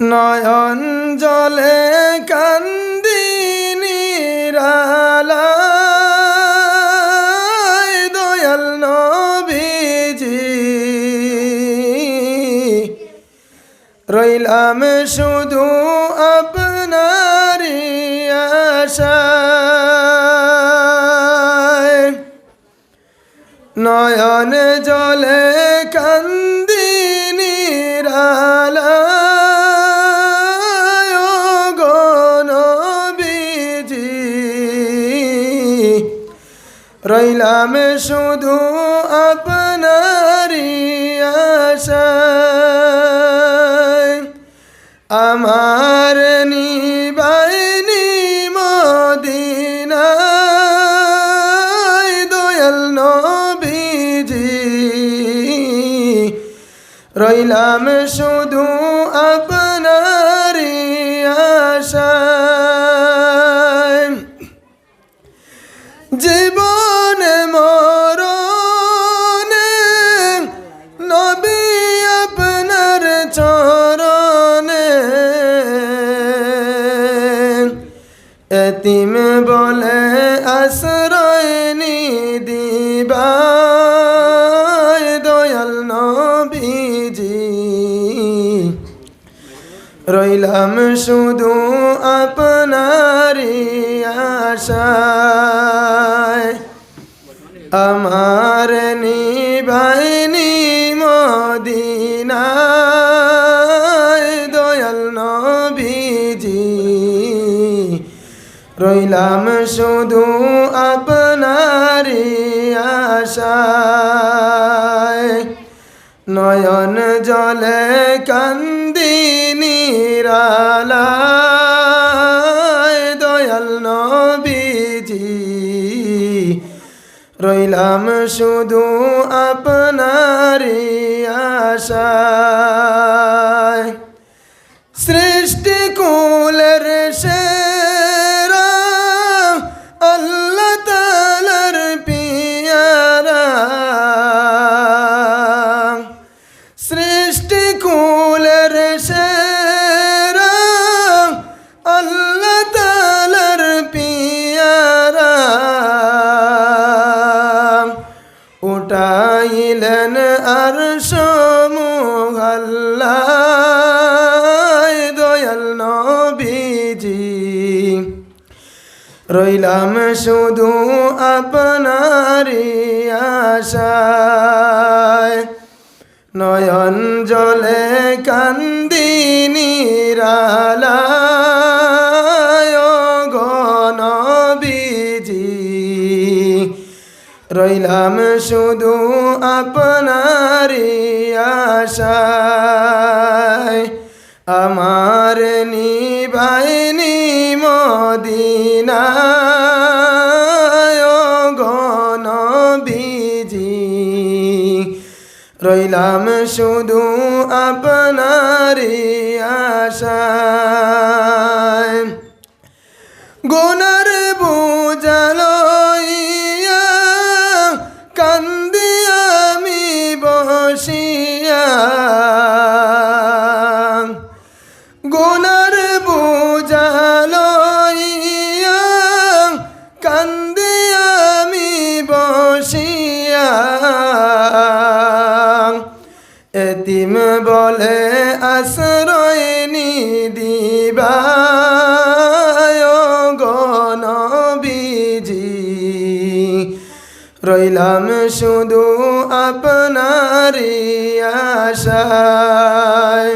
নয়ন জলে কান্দিনী দয়াল নবীজি। রইলাম শুধু আপনারি আশায়। নয়ন জলে রইলাম শুধু আপনারি আশায়। আমার নিবাইনি মদিনায় দয়াল নবীজি। রইলাম শুধু আপনারি এতিম বলে আশ্রয় দিবায় দয়াল নবীজি। রইলাম শুধু আপনারি আশায়। আমার নিবাইনি মদিনায় দয়াল নবীজি। রইলাম শুধু আপনারি আশায়। নয়ন জলে কান্দিনী দয়াল নবীজি। রইলাম শুধু আপনারি আশায়। সৃষ্টি কুলের রইলাম শুধু আপনারি আশায়। নয়ন জলে কান্দিনী গণবিজি রইলাম শুধু আপনারি আশায়। আমার গণবিজি রইলাম শুধু আপনারি আশায়। গুনার এতিম বলে আশ্রয় গণবিজি রইলাম শুধু আপনারি আশায়।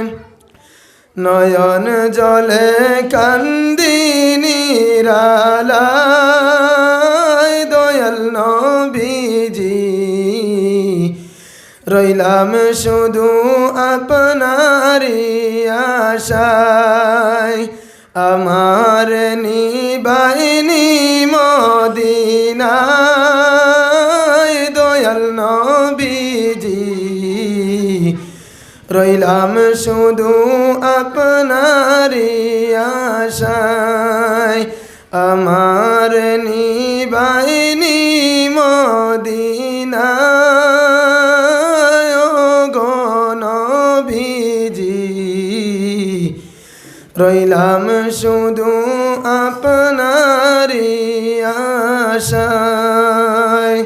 নয়ন জলে কান্দিনী দয়াল নবীজি। রইলাম শুধু আপনারি আশায় আমার নিবাইনি মদিনায় দয়াল নবীজি। রইলাম শুধু আপনারি আশায় আমার নিবাইনি মদিনায় রইলাম শুধু আপনারি আশায়।